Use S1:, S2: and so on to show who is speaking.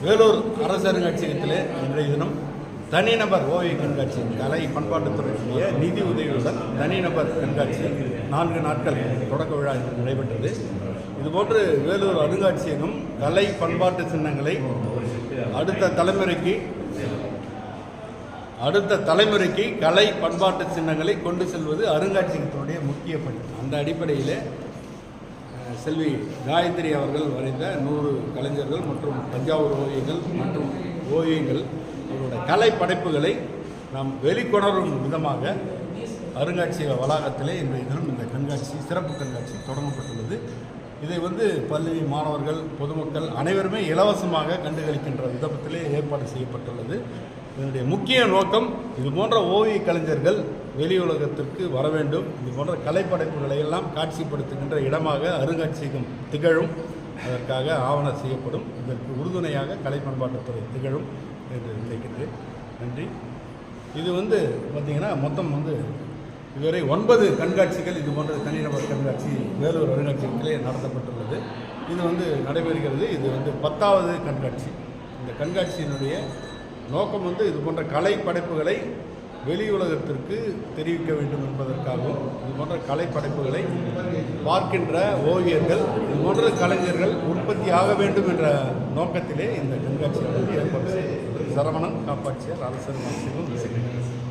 S1: வேலூர் அரசு அருங்காட்சியகத்திலே இன்றைய தினம் தனிநபர் ஓவிய கண்காட்சி கலை பண்பாட்டுத்துறையினுடைய நிதி உதவியுடன் தனிநபர் கண்காட்சி நான்கு நாட்கள் தொடக்க விழா இன்று நடைபெற்றது. இதுபோன்று வேலூர் அருங்காட்சியகம் கலை பண்பாட்டு சின்னங்களை அடுத்த தலைமுறைக்கு அடுத்த தலைமுறைக்கு கலை பண்பாட்டு சின்னங்களை கொண்டு செல்வது அருங்காட்சியகத்தினுடைய முக்கிய பணி. அந்த அடிப்படையில் செல்வி காயத்ரி அவர்கள் வரைந்த நூறு கலைஞர்கள் மற்றும் தஞ்சாவூர் ஓவியங்கள் மற்றும் ஓவியங்கள். அவருடைய கலை படைப்புகளை நாம் வெளிக்கொணரும் விதமாக அருங்காட்சியக வளாகத்திலே இன்றைய தினம் இந்த கண்காட்சி சிறப்பு கண்காட்சி தொடங்கப்பட்டுள்ளது. இதை வந்து பள்ளி மாணவர்கள் பொதுமக்கள் அனைவருமே இலவசமாக கண்டுகளிக்கின்ற விதத்திலே ஏற்பாடு செய்யப்பட்டுள்ளது. இதனுடைய முக்கிய நோக்கம் இது போன்ற ஓவிய கலைஞர்கள் வெளி உலகத்திற்கு வர வேண்டும். இது போன்ற கலைப்படைப்புகளை எல்லாம் காட்சிப்படுத்துகின்ற இடமாக அருங்காட்சியகம் திகழும். அதற்காக ஆவணம் செய்யப்படும். இதற்கு உறுதுணையாக கலை பண்பாட்டுத்துறை திகழும் என்று நினைக்கின்றேன் நன்றி. இது வந்து பார்த்திங்கன்னா மொத்தம் வந்து இதுவரை ஒன்பது கண்காட்சிகள் இது போன்ற தனிநபர் கண்காட்சி வேலூர் அருங்காட்சியகத்திலே நடத்தப்பட்டுள்ளது. இது வந்து நடைபெறுகிறது. இது வந்து பத்தாவது கண்காட்சி. இந்த கண்காட்சியினுடைய நோக்கம் வந்து இது போன்ற கலை படைப்புகளை வெளி உலகத்திற்கு தெரிவிக்க வேண்டும் என்பதற்காகவும் இது போன்ற கலைப்படைப்புகளை பார்க்கின்ற ஓவியர்கள் இது போன்ற கலைஞர்கள் உற்பத்தி ஆக வேண்டும் என்ற நோக்கத்திலே இந்த கண்காட்சியை வந்து ஏற்பாடு சரவணன் காப்பாட்சியர் அரசர் மாசியம்